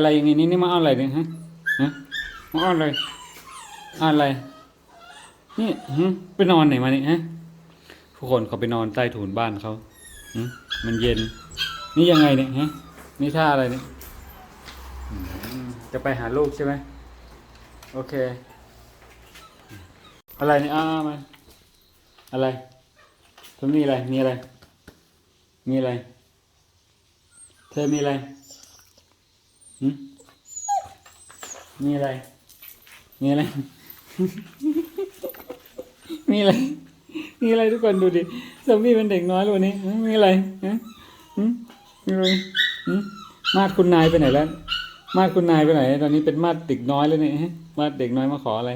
อะไรอย่างงี้นี่นี่มาเอาอะไรเนี่ยฮะฮะมาเอาอะไรอาอะไร นี่หึไปนอนไหนมาเนี่ยฮะทุกคนเขาไปนอนใต้ถุนบ้านเขาหึมันเย็น นี่ยังไงเนี่ยฮะนี่ท่าอะไรเนี่ยจะไปหาลูกใช่ไหมโอเค อะไรเนี่ยอ้ามาอะไรเธอมีอะไรมีอะไร มีอะไร เธอมีอะไร มีอะไร มีอะไร มีอะไร มีอะไรทุกคนดูดิซอมบี้เป็นเด็กน้อยเลยวันนี้หึมีอะไรฮะหึมีอะไรมาดคุณนายไปไหนแล้ว มาดคุณนายไปไหน ตอนนี้เป็นมาดเด็กน้อยแล้วเนี่ยฮะมาดเด็กน้อยมาขออะไร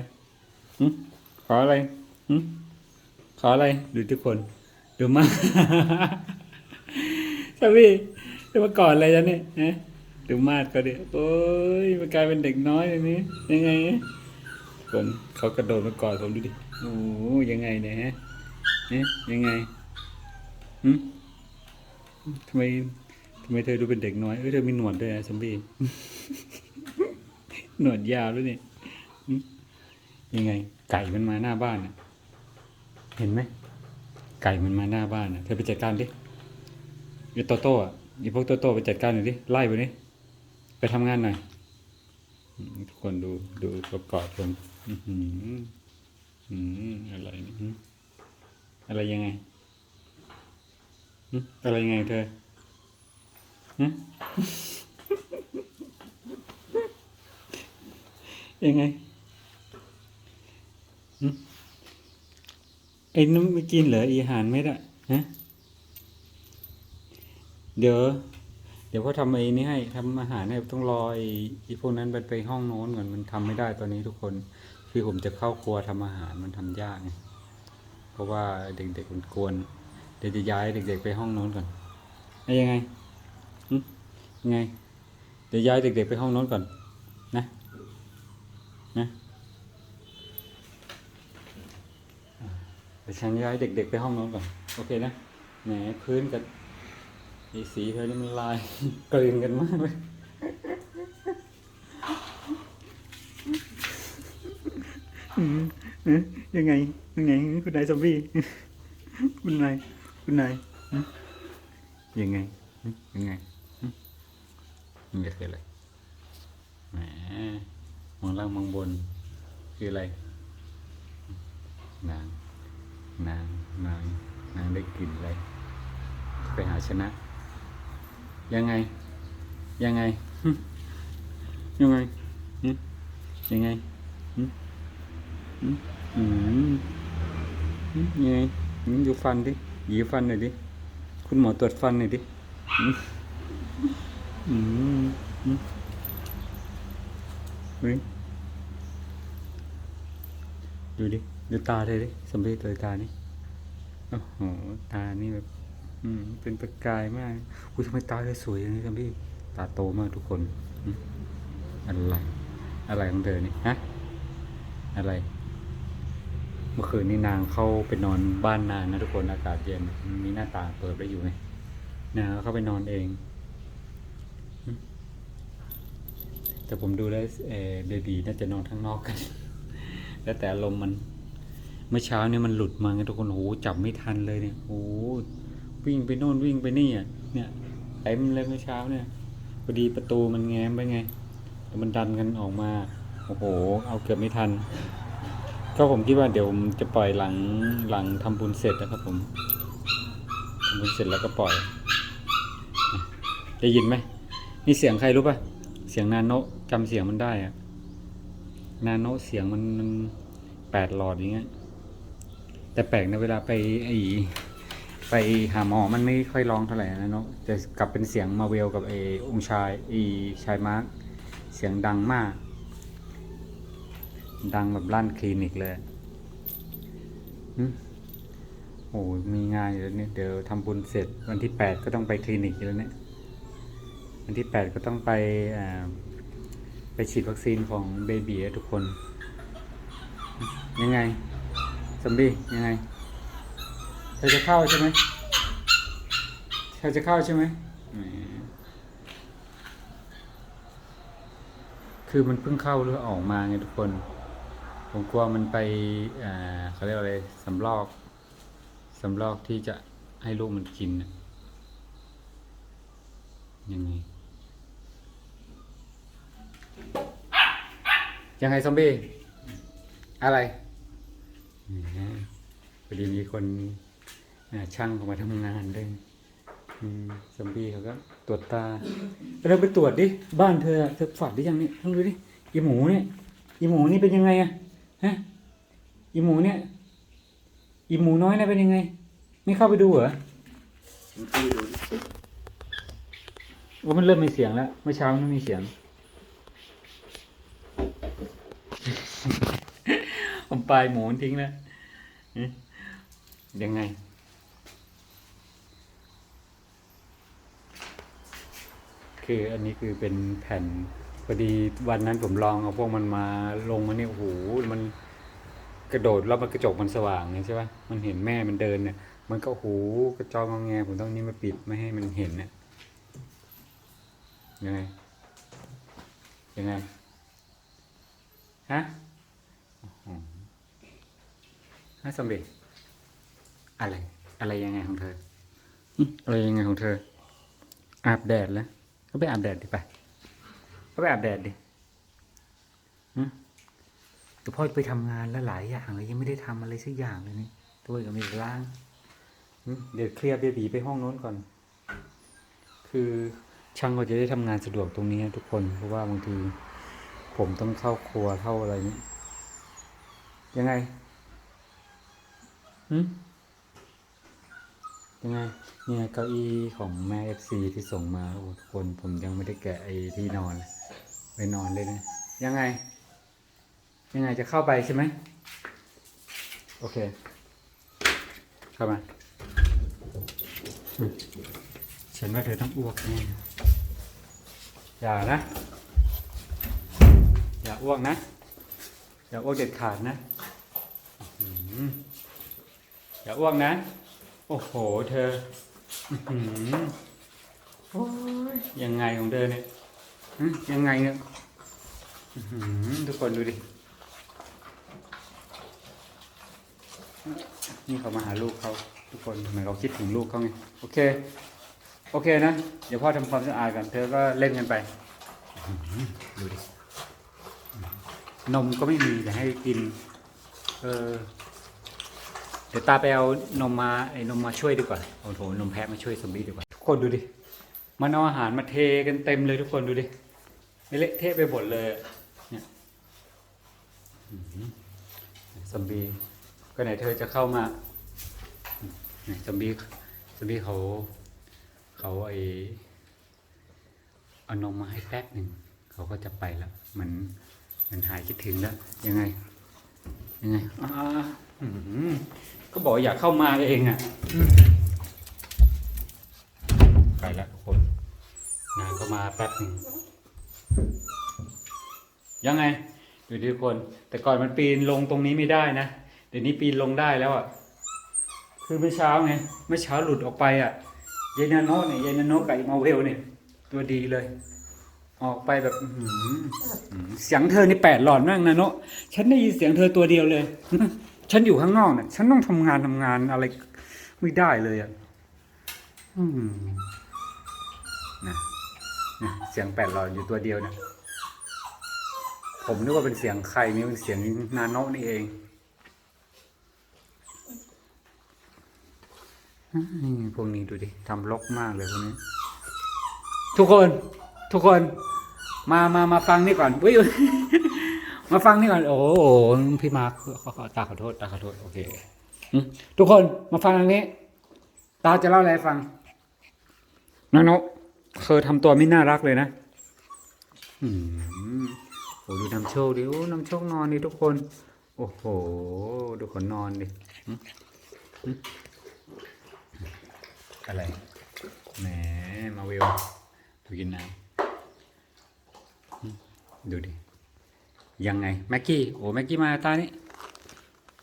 ขออะไรขออะไร ดูทุกคน ดูมาซอมบี้จะมาก่อนอะไรแล้วเนี่ยฮะ ดูมาดก็ดิโอ้ยมันกลายเป็นเด็กน้อยอย่างนี้ ยังไงคนเขากระโดดมากอดผมดูดิโอ้ยังไงเนี่ยฮะเนี่ยยังไงหึทำไมทำไมเธอดูเป็นเด็กน้อยเอ้ยเธอมีหนวดด้วยนะซัมบีหนวดยาวด้วยเนี่ยยังไง ไก่มันมาหน้าบ้านน่ะ เห็นไหมไก่มันมาหน้าบ้านน่ะเธอไปจัดการดิไอ้โตโต้อะไอ้พวกโตโต้ไปจัดการหน่อยดิไล่ไปดิไป ทำงานหน่อยทุกคนดูดูประกอบผมอื้อหืออืมอะไรนี่อะไรยังไงอะไรยังไงเธอยังไงไอ้น้ำไม่กินเหรออีหารเม็ดอะฮะเดี๋ยว ดี๋ยวพ่อทำไอ้นี่ให้ทำอาหารให้ต้องรอไอ้ไอ้พวกนั้นไปไปห้องโน้นก่อนมันทำไม่ได้ตอนนี้ทุกคนคือผมจะเข้าครัวทำอาหารมันทำยากไงเพราะว่าเด็กๆมันกวนเดี๋ยวจะย้ายเด็ก ๆ ไปห้องโน้นก่อนไอ้ยังไงยังไง เดี๋ยวย้ายเด็ก ๆ ไปห้องโน้นก่อน นะ นะเดี๋ยวฉันย้ายเด็ก ๆ ไปห้องโน้นก่อน โอเคนะแหมพื้นกับ สีสีเธอนี่มันลายกลืนกันมากเลยอืมเอ๊ะยังไง ยังไง คุณนายซอมบี้ คุณนาย คุณนายหึยังไงหึยังไงหึมันจะคืออะไร แหมมองล่างมองบน คืออะไร นาง นาง นาง นางได้กลิ่นอะไร ไปหาชนะ ยังไง ยังไง ยังไงยังไงอืมยังไงดูฟันดิหยีฟันหน่อยดิ คุณหมอตรวจฟันหน่อยดิอืมหึเฮ้ยดูดิ ดูตาเธอดิสำเร็จเลยตานี่โอ้โห ตานี่แบบ อืม เป็นประกายมากอุ้ยทำไมตาเธอสวยอย่างนี้ครับพี่ ตาโตมากทุกคน อะไร อะไรของเธอเนี่ยฮะ อะไร เมื่อคืนนี้นางเข้าไปนอนบ้านนางนะทุกคน อากาศเย็น มีหน้าต่างเปิดไว้อยู่ไงนางเข้าไปนอนเอง แต่ผมดูแล้วเบบีน่าจะนอนข้างนอกกัน แล้วแต่อารมมัน เมื่อเช้าเนี่ยมันหลุดมาไงทุกคนโอ้โหจับไม่ทันเลยเนี่ยโอ้โห วิ่งไปโน่นวิ่งไปนี่อะเนี่ยเต็มเลยเมื่อเช้าเนี่ยพอดีประตูมันแง้มไปไงแล้วมันดันกันออกมาโอ้โห เอาเกือบไม่ทัน ก็ผมคิดว่าเดี๋ยวผมจะปล่อยหลังหลังทำบุญเสร็จนะครับผมทำบุญเสร็จแล้วก็ปล่อย ได้ยินไหมนี่เสียงใครรู้ป่ะ เสียงนานโนะจำเสียงมันได้อะนานโนเสียงมันมันแปดหลอดอย่างเงี้ยแต่แปลกในะเวลาไปไอ ไปหาหมอมันไม่ค่อยร้องเท่าไหร่นะเนาะแต่กลับเป็นเสียงมาเวลกับไอองชายไอชายมาร์คเสียงดังมาก ดังแบบลั่นคลินิกเลยโอ้ยมีงานอยู่แล้วเนี่ยเดี๋ยวทำบุญเสร็จ วันที่แปดก็ต้องไปคลินิกอยู่แล้วเนี่ย วันที่แปดก็ต้องไปไปฉีดวัคซีนของเบบีทุกคน ยังไงซอมบี้ยังไง ธอจะเข้าใช่ไหมเธอจะเข้าใช่ไหม คือมันเพิ่งเข้าหรือออกมาไงทุกคน ผมกลัวมันไปเขาเรียกอะไรสำลอกสำลอกที่จะให้ลูกมันกินยังไง ยังไงซอมบี้ อะไรพอดีมีคน ช่างเขามาทำงานด้วยอืมบีเขาก็ตรวจตาเราไปตรวจดิบ้านเธอเธอฝัดหรือยังนี่ต้องดูดิอีหมูเนี่ยอีหมูนี่เป็นยังไงอะฮะอีหมูเนี่ยอีหมูน้อยนะเป็นยังไง ไม่เข้าไปดูเหรอว่ามันเริ่มมีเสียงแล้วเมื่อเช้ามันไม่มีเสียง ผมปลายหมูทิ้งแล้วยังไง คืออันนี้คือเป็นแผ่นพอดีวันนั้นผมลองเอาพวกมันมาลงมาเนี่ยโอ้โหมันกระโดดแล้วมันกระจกมันสว่างเนี่ยใช่ปะมันเห็นแม่มันเดินเนี่ย มันก็โอ้โหกระจองงอแงผมต้องนี่มาปิดไม่ให้มันเห็นเนี่ยยังไงยังไงฮะฮะสมเด็จอะไร อะไรยังไงของเธออะไรยังไงของเธออาบแดดแล้ว ก็ไปอาบแดดดิไป ก็ไปอาบแดดดิหึเดี๋ยวพ่อไปทำงานแล้วหลายอย่างเลยยังไม่ได้ทำอะไรสักอย่างเลยนี่ตัวก็ไม่ได้ล้างเดี๋ยวเคลียร์เบบีไปห้องโน้นก่อน คือช่างก็จะได้ทำงานสะดวกตรงนี้นะทุกคนเพราะว่าบางทีผมต้องเข้าครัวเข้าอะไรนี้ยังไงหึ ยังไงเนี่ยเก้าอี้ของแม่เอฟซีที่ส่งมาโอ้ทุกคนผมยังไม่ได้แกะไอ้ที่นอนไปนอนเลยนะยังไง ยังไงจะเข้าไปใช่ไหมโอเค เข้ามาฉันว่าเธอต้องอ้วกแน่อย่านะ อย่าอ้วกนะ อย่าอ้วกเด็ดขาดนะอย่าอ้วกนะ โอ้โห เธออืโอ้ยยังไงของเธอเนี่ยยังไงเนี่ยทุกคนดูดิ นี่เขามาหาลูกเขาทุกคนเหมือนเขาคิดถึงลูกเขาไงโอเค โอเคนะ เดี๋ยวพ่อทำความสะอาดกันเธอก็เล่นกันไปดูดิ นมก็ไม่มีแต่ให้กิน เออ ดี๋ยวตาไปเอานมมาไอ้นมมาช่วยดีกว่าโอ้โหนมแพะมาช่วยสมบีดีกว่า ทุกคนดูดิมันเอาอาหารมาเทกันเต็มเลยทุกคนดูดิเละเทะไปหมดเลยเนี่ยสมบีก็ไหนเธอจะเข้ามาสมบีสมบีเขาเขาไอเอานมมาให้แป๊บหนึ่งเขาก็จะไปแล้วเหมือนเหมันหายคิดถึงแล้ว ยังไง ยังไงอ่าอื้อ ก็บอกอยากเข้ามาเองอะไปแล้วทุกคนนางก็มาแป๊บหนึ่งยังไงดูทุกคน แต่ก่อนมันปีนลงตรงนี้ไม่ได้นะเดี๋ยวนี้ปีนลงได้แล้วอะคือเมื่อเช้าไงเมื่อเช้าหลุดออกไปอะยายนาโนเนี่ยยายนาโนกับมาเวลเนี่ย ตัวดีเลย ออกไปแบบหือเสียงเธอนี่แปดหลอดมากนะโนฉันได้ยินเสียงเธอตัวเดียวเลย ฉันอยู่ข้างนอกเนี่ยฉันต้องทำงานทำงานอะไรไม่ได้เลยอะอืมนะนะเสียงแปดหลอดอยู่ตัวเดียวนะผมนึกว่าเป็นเสียงใครนี่เป็นเสียงนาโนนี่เองอืมพวกนี้ดูดิทำลกมากเลยพวกนี้ ทุกคน ทุกคน มามามาฟังนี่ก่อนอุ้ย มาฟังนี่ก่อนโอ้โหพี่มาร์คขอขอตาขอโทษตาขอโทษโอเคอืมทุกคนมาฟังทางนี้ ตาจะเล่าอะไรให้ฟังนาโนเคยทำตัวไม่น่ารักเลยนะอืมโอ้ดูน้ำโชคดิโอ้น้ำโชคนอนดิทุกคน โอ้โห ดูคนนอนดิหึหึอะไรแหมมาวิวดูกินน้ำหึดูดิ ยังไงแม็กกี้โอ้แม็กกี้มาตานี่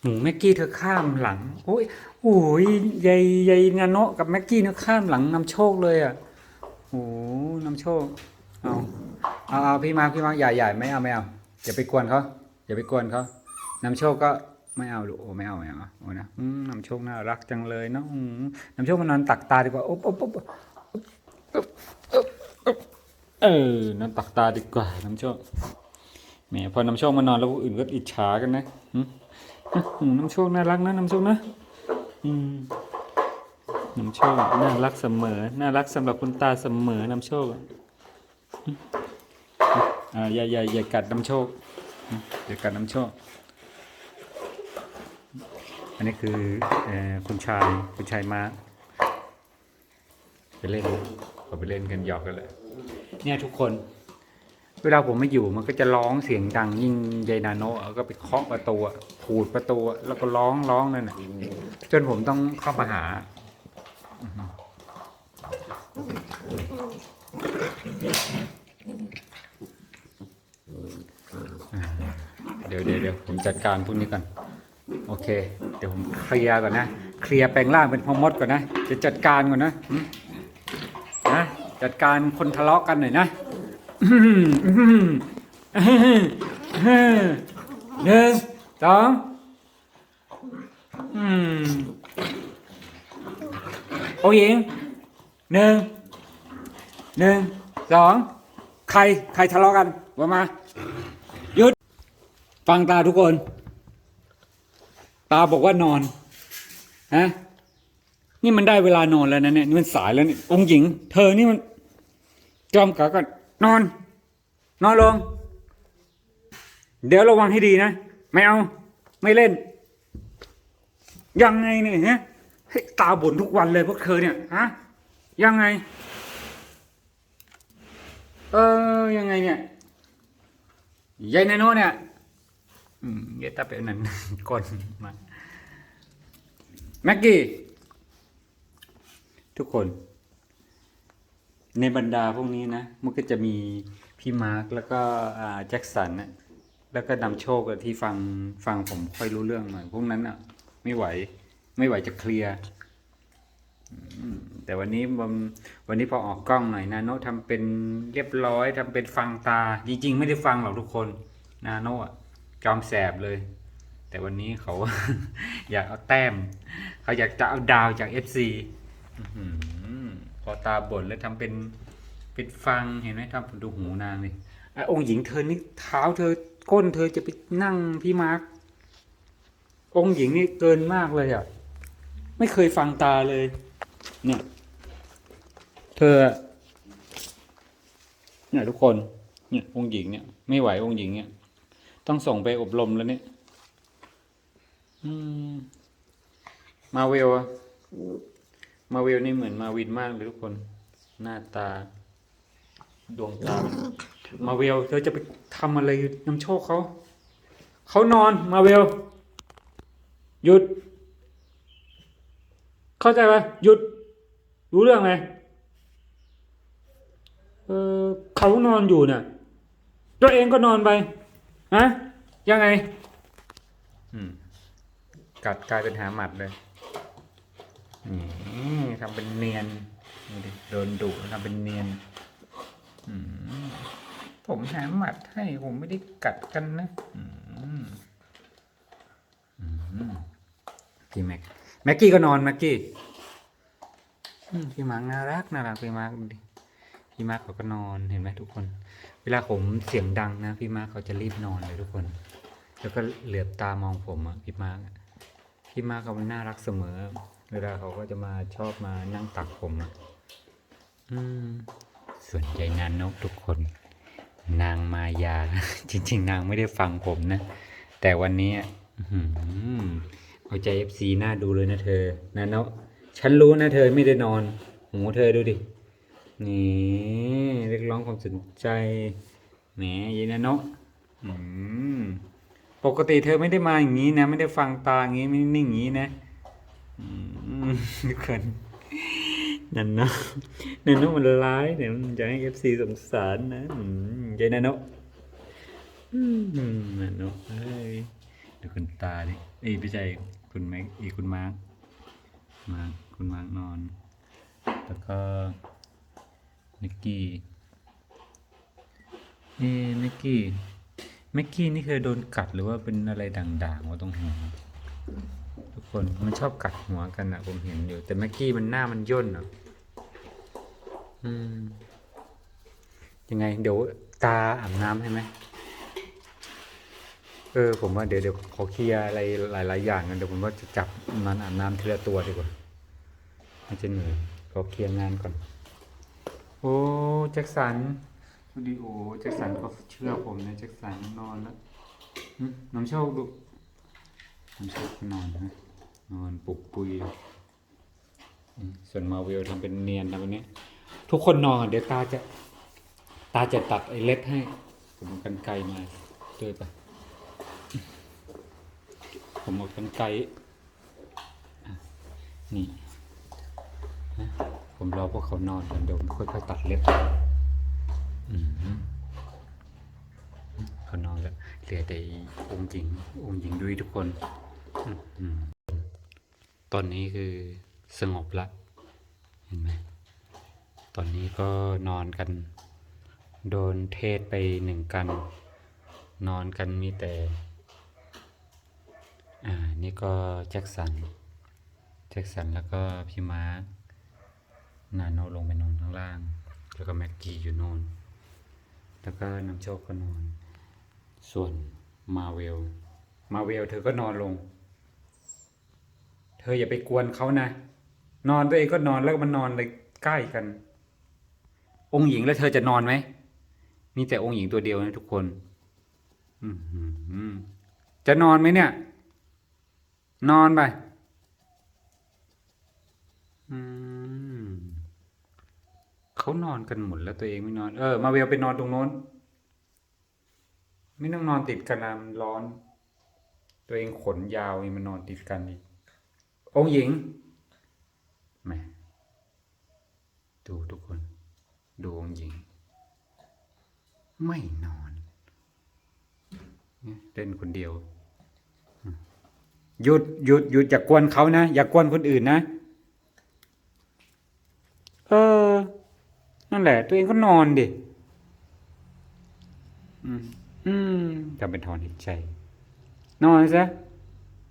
หนูแม็กกี้เธอข้ามหลัง โอ้ยโอ้ยยายยายงานโนะกับแม็กกี้เธอข้ามหลังนำโชคเลยอะโอ้นำโชคเอาเอาเอาพี่มาพี่มาใหญ่ใหญ่ไม่เอาไม่เอาอย่าไปกวนเขาอย่าไปกวนเขานำโชคก็ไม่เอาลูกโอ้ไม่เอาไม่เอาโอ้นะนำโชคน่ารักจังเลยเนาะอืมนำโชคมานอนตักตาดีกว่าโอ๊บโอ๊บโอ๊บโอ๊บโอ๊บโอ๊บเออนอนตักตาดีกว่าน้ำโชค แหมพอน้ำโชคมานอนแล้วคนอื่นก็อิจฉากันนะอืมอืมนำโชคน่ารักนะน้ำโชคนะอืมนำโชคน่ารักเสมอ น่ารักสำหรับคุณตาเสมอน้ำโชคอ่าอย่าอย่าอย่ากัดน้ำโชคอย่ากัดน้ำโชค อันนี้คือเอ่อคุณชายคุณชายมาไปเล่นเขาไปเล่นกันหยอกกันเลยเนี่ยทุกคน เวลาผมไม่อยู่มันก็จะร้องเสียงดังยิ่งยายนาโนะก็ไปเคาะประตูอะขูดประตูอะแล้วก็ร้องร้องนั่นน่ะจนผมต้องเข้ามาหาเดี๋ยวเดี๋ยวเดี๋ยวผมจัดการพวกนี้ก่อนโอเค เดี๋ยวผมเคลียร์ก่อนนะ เคลียร์แปลงร่างเป็นพ่อมดก่อนนะจะจัดการก่อนนะหืมนะจัดการคนทะเลาะกันหน่อยนะอื้อ หืออื้อหืออื้อหืออื้อหือหนึ่งสองอืมโอ้ยงหนึ่งหนึ่งสองใครใครทะเลาะกันว่ามาหยุด ฟังตาทุกคน ตาบอกว่านอนฮะนี่มันได้เวลานอนแล้วนะเนี่ยนี่มันสายแล้วนี่องหญิง เธอนี่มัน จอมกะกัน นอน นอนลง เดี๋ยวระวังให้ดีนะ ไม่เอา ไม่เล่น ยังไงเนี่ยฮะให้ตาบ่นทุกวันเลยพวกเธอเนี่ย ฮะ ยังไง เออ ยังไงเนี่ยยายนาโนเนี่ย อืมเดี๋ยวถ้าเป็นนั้นก่อนมาแม็กกี้ ทุกคน ในบรรดาพวกนี้นะ มันก็จะมีพี่มาร์คแล้วก็แจ็คสันนะแล้วก็นำโชคที่ฟังฟังผมค่อยรู้เรื่องหน่อยพวกนั้นอะ ไม่ไหวไม่ไหวจะเคลียร์แต่วันนี้วันนี้พอออกกล้องหน่อยนาโนทำเป็นเรียบร้อยทำเป็นฟังตา จริง ๆ ไม่ได้ฟังหรอกทุกคนนาโนอะจอมแสบเลย แต่วันนี้เขา อยากเอาแต้ม เขาอยากจะเอาดาวจาก f อื้อหื อตาบ่นแล้วทำเป็นป็นฟังเห็นไหมทำดูหูนางเลยไอองค์หญิงเธอนี่เท้าเธอก้นเธอจะไปนั่งพี่มาร์คองค์หญิงนี่เกินมากเลยอะไม่เคยฟังตาเลย เนี่ย เธอ เนี่ยทุกคน เนี่ย องค์หญิงเนี่ย ไม่ไหวองค์หญิงเนี่ย ต้องส่งไปอบรมแล้วเนี่ยอืมมาเวลอะ มาเวลนี่เหมือนมาวินมากเลยทุกคน หน้าตา ดวงตา มาเวลเธอจะไปทำอะไรนำโชคเขา เขานอนมาเวล หยุด เข้าใจไหมหยุด รู้เรื่องไหมเออเขานอนอยู่เนี่ยตัวเองก็นอนไปฮะยังไง อืมกัดกลายเป็นหาหมัดเลยนี่ ทำเป็นเนียนดูดิโดนดุทำเป็นเนียนผมหาหมัดให้ผมไม่ได้กัดกันนะพี่แม็กแม็กกี้ก็นอนแม็กกี้พี่มาร์กน่ารักน่ารักพี่มาร์กดิพี่มาร์กเขาก็นอนเห็นไหมทุกคน เวลาผมเสียงดังนะพี่มาร์คเขาจะรีบนอนเลยทุกคน แล้วก็เหลือบตามองผมอะพี่มาร์คอะพี่มาร์คเขาน่ารักเสมอ เวลาเขาก็จะมาชอบมานั่งตักผมอะอืมส่วนใหญ่นานนกทุกคน นางมายา จริง ๆ นางไม่ได้ฟังผมนะ แต่วันนี้อะอื้อหือเอาใจเอฟซีน่าดูเลยนะเธอนะเนาะฉันรู้นะเธอไม่ได้นอนหูเธอดูดิ นี่เรียกร้องความสนใจแหมยีนาโนะอืมปกติเธอไม่ได้มาอย่างนี้นะ ไม่ได้ฟังตาอย่างนี้ไม่นิ่งอย่างนี้นะ อืม ทุกคนนันเนาะนันเนาะมันร้ายเนี่ยมันจะให้เอฟซีสงสารนะอืมยายนาโนะนันเนาะเอ้ยดูคุณตาดิเอ้ยไม่ใช่คุณแม็กอีคุณมาร์คมาร์คคุณมาร์คนอน แล้วก็นิกกี้เอ๊ะแม็กกี้แม็กกี้นี่เคยโดนกัดหรือว่าเป็นอะไรด่างๆวะตรงหัว ทุกคนมันชอบกัดหัวกันอะผมเห็นอยู่ แต่แม็กกี้มันหน้ามันย่นอะอืมยังไง เดี๋ยวตาอาบน้ำให้ไหมเออผมว่าเดี๋ยวเดี๋ยวขอเคลียร์อะไรหลาย ๆ อย่างกันเดี๋ยวผมว่าจะจับมันอาบน้ำทีละตัวดีกว่ามันจะเหนื่อยขอเคลียร์งานก่อน โอ้แจ็คสันดูดิโอแจ็คสันก็เชื่อผมนะแจ็คสันนอนแล้วน้ำโชคดู น้ำโชคก็นอนนะนอนปลุกปุยส่วนมาเวลทำเป็นเนียนนะวันนี้ ทุกคนนอน เดี๋ยวตาจะ ตาจะตัดไอ้เล็บให้ ผมเอากันไกลมาด้วยปะผมเอากันไกลนี่ ผมรอพวกเขานอนก่อนเดี๋ยวผมค่อยๆตัดเล็บเขานอนแล้วเหลือแต่องค์หญิงองค์หญิงด้วยทุกคน ตอนนี้คือสงบละ เห็นไหม ตอนนี้ก็นอนกัน โดนเทศไปหนึ่งกัน นอนกันมีแต่ อ่า นี่ก็แจ็คสัน แจ็คสันแล้วก็พี่มาร์คนาโนลงไปนอนข้างล่าง แล้วก็แม็กกี้อยู่โน่น แล้วก็น้ำโชคก็นอน ส่วนมาเวล มาเวลเธอก็นอนลง เธออย่าไปกวนเขานะ นอนตัวเองก็นอนแล้วมันนอนเลยใกล้กัน องค์หญิงแล้วเธอจะนอนไหมมีแต่องค์หญิงตัวเดียวนะทุกคนจะนอนไหมเนี่ย นอนไปเขานอนกันหมดแล้วตัวเองไม่นอน เออ มาเวลไปนอนตรงโน้น ไม่ต้องนอนติดกันนะร้อน ตัวเองขนยาวมันนอนติดกันอีก องค์หญิงแหมดูทุกคน ดูองค์หญิง ไม่นอนเนี่ยเล่นคนเดียว หยุดหยุดหยุดอย่ากกวนเขานะ อย่ากกวนคนอื่นนะ เออ นั่นแหละ ตัวเองก็นอนดิ อืม อืมทำเป็นถอนหายใจ นอนซะ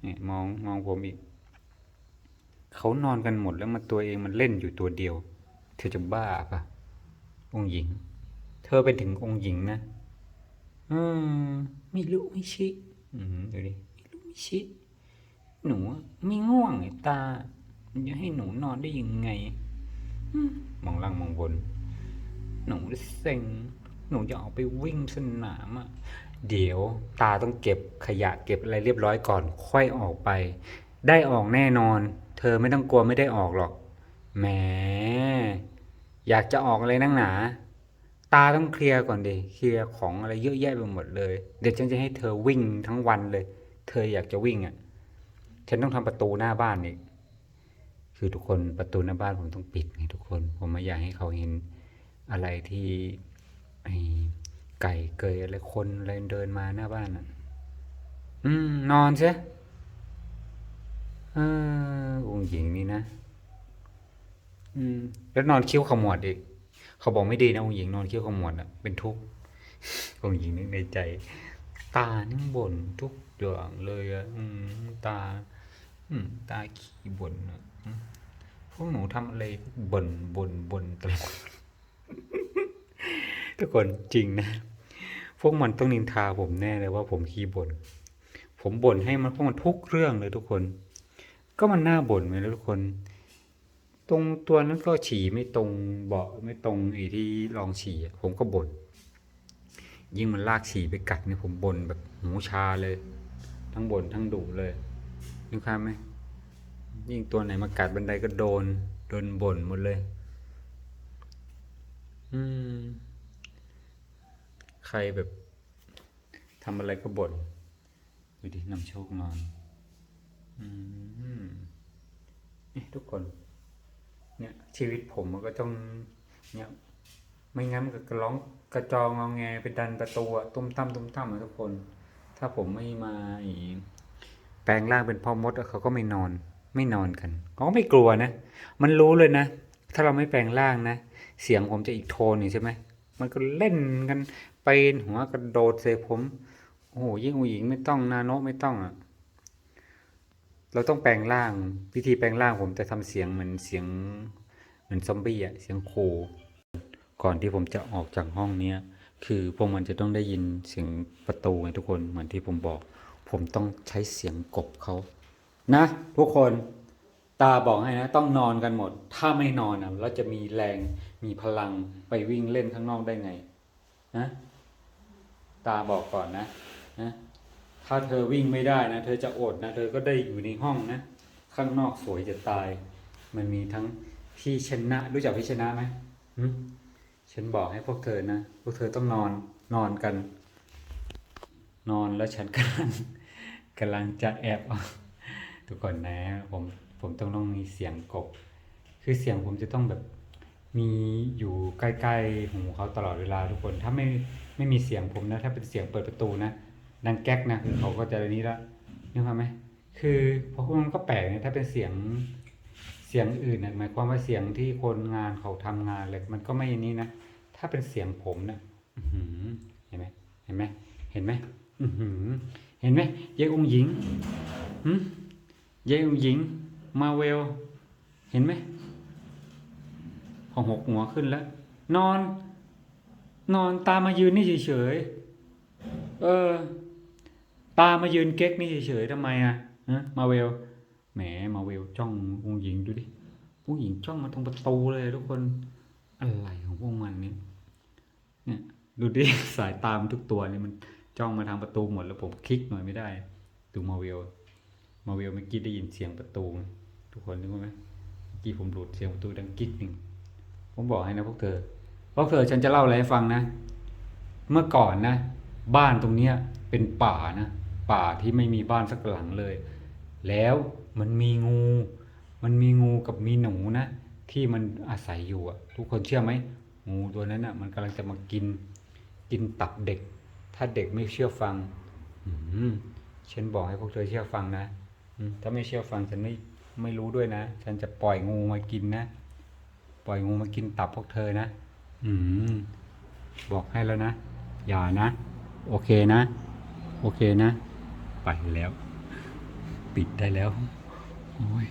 นี่มองมองผมอีก เขานอนกันหมดแล้วมาตัวเองมันเล่นอยู่ตัวเดียว เธอจะบ้าปะองค์หญิง เธอเป็นถึงองค์หญิงนะเออไม่รู้ไม่ชิอืมดูดิไม่รู้ไม่ชิหนูอะไม่ง่วงไอ้ตามันจะให้หนูนอนได้ยังไงอมมองล่างมองบน หนูเซ็ง หนูจะออกไปวิ่งสนามอะเดี๋ยวตาต้องเก็บขยะเก็บอะไรเรียบร้อยก่อน ค่อยออกไป ได้ออกแน่นอน เธอไม่ต้องกลัวไม่ได้ออกหรอก แหม อยากจะออกอะไรนั่งหนา ตาต้องเคลียร์ก่อนดิ เคลียร์ของอะไรเยอะแยะไปหมดเลย เดี๋ยวฉันจะให้เธอวิ่งทั้งวันเลย เธออยากจะวิ่งอะ ฉันต้องทำประตูหน้าบ้านอีก คือทุกคนประตูหน้าบ้านผมต้องปิดไงทุกคน ผมไม่อยากให้เขาเห็นอะไรที่ไอ้ไก่เกยอะไรคนอะไรเดินมาหน้าบ้านอะ อืม นอนใช่ ออองค์หญิงนี่นะ อืม แล้วนอนคิ้วขมวดอีก เขาบอกไม่ดีนะองค์หญิงนอนคิ้วขมวดอะ เป็นทุกข์ องค์หญิงนึกในใจ ตานี่บ่นทุกอย่างเลยอะอืม ตา อืม ตาขี้บ่นอะอืมพวกหนูทำอะไรบ่นบ่นบ่นตลอดทุกคนจริงนะ พวกมันต้องนินทาผมแน่เลยว่าผมขี้บ่นผมบ่นให้มันพวกมันทุกเรื่องเลยทุกคน ก็มันน่าบ่นไหมล่ะทุกคน ตรงตัวนั้นก็ฉี่ไม่ตรงเบาะไม่ตรงไอ้ที่รองฉี่ผมก็บ่นยิ่งมันลากฉี่ไปกัดเนี่ยผมบ่นแบบหูชาเลย ทั้งบ่นทั้งดุเลยนึกภาพไหมยิ่งตัวไหนมากัดบันไดก็โดน โดนบ่นหมดเลย อืม ใครแบบทำอะไรก็บ่นดูดินำโชคนอน นี่ทุกคน เนี่ย ชีวิตผมมันก็ต้อง เนี่ย ไม่งั้นมันก็ร้องกระจองงอแงไปดันประตูตุ้มตั้มตุ้มตั้มทุกคน ถ้าผมไม่มาอีแปลงร่างเป็นพ่อมดเขาก็ไม่นอน ไม่นอนกันเขาก็ไม่กลัวนะมันรู้เลยนะถ้าเราไม่แปลงร่างนะเสียงผมจะอีกโทนหนึ่งใช่ไหมมันก็เล่นกันปีนหัวกระโดดใส่ผมโอ้โหยิ่งผู้หญิงไม่ต้องนาโนไม่ต้องอะ เราต้องแปลงร่างวิธีแปลงร่างผมจะทำเสียงเหมือนเสียงเหมือนซอมบี้อะเสียงโค ก่อนที่ผมจะออกจากห้องเนี้ยคือพวกมันจะต้องได้ยินเสียงประตูไงทุกคนเหมือนที่ผมบอก ผมต้องใช้เสียงกบเขานะ ทุกคนตาบอกให้นะ ต้องนอนกันหมด ถ้าไม่นอนอะเราจะมีแรงมีพลังไปวิ่งเล่นข้างนอกได้ไงนะตาบอกก่อนนะนะ ถ้าเธอวิ่งไม่ได้นะ เธอจะอดนะ เธอก็ได้อยู่ในห้องนะ ข้างนอกสวยจะตาย มันมีทั้งพี่ชนะ รู้จักพี่ชนะไหมฉันบอกให้พวกเธอนะ พวกเธอต้องนอนนอนกัน นอนแล้วฉันกำลังกำลังจะแอบทุกคนนะ ผมผมต้องต้องมีเสียงกบ คือเสียงผมจะต้องแบบมีอยู่ใกล้ๆหูเขาตลอดเวลาทุกคน ถ้าไม่ไม่มีเสียงผมนะ ถ้าเป็นเสียงเปิดประตูนะ ดังแก๊กนะคือเขาก็จะนี้ละนึกภาพไหมคือเพราะว่ามันก็แปลกเนะถ้าเป็นเสียงเสียงอื่นนะหมายความว่าเสียงที่คนงานเขาทำงานเลยมันก็ไม่นี้นะถ้าเป็นเสียงผมนะเห็นไหมเห็นไหมเห็นไหมเห็นไหมเย้องค์หญิงหืมเย้องค์หญิง มาเวล เห็นไหมพอหกหัวขึ้นแล้ว นอน นอนตามมายืนนี่เฉยๆเออ ตามมายืนเก๊กนี่เฉยๆทำไมอะฮะมาเวลแหมมาเวลจ้องผู้หญิงดูดิผู้หญิงจ้องมาตรงประตูเลยทุกคนอะไรของพวกมันเนี่ยเนี่ยดูดิสายตามนทุกตัวเนี่ยมันจ้องมาทางประตูหมดแล้วผมคลิกหน่อยไม่ได้ ดูมาเวลมาเวลเมื่อกี้ได้ยินเสียงประตู ทุกคนนึกไหมเมื่อกี้ผมหลุดเสียงประตูดังกิ๊กหนึ่งผมบอกให้นะพวกเธอพวกเธอฉันจะเล่าอะไรให้ฟังนะ เมื่อก่อนนะ บ้านตรงเนี้ยเป็นป่านะ ป่าที่ไม่มีบ้านสักหลังเลย แล้วมันมีงู มันมีงูกับมีหนูนะ ที่มันอาศัยอยู่อะทุกคนเชื่อไหมงูตัวนั้นอะมันกำลังจะมากิน กินตับเด็ก ถ้าเด็กไม่เชื่อฟังอืฉันบอกให้พวกเธอเชื่อฟังนะถ้าไม่เชื่อฟังฉันไม่ไม่รู้ด้วยนะ ฉันจะปล่อยงูมากินนะ ปล่อยงูมากินตับพวกเธอนะ อืม บอกให้แล้วนะ อย่านะ โอเคนะ โอเคนะ ไปแล้ว ปิดได้แล้ว โอ้ย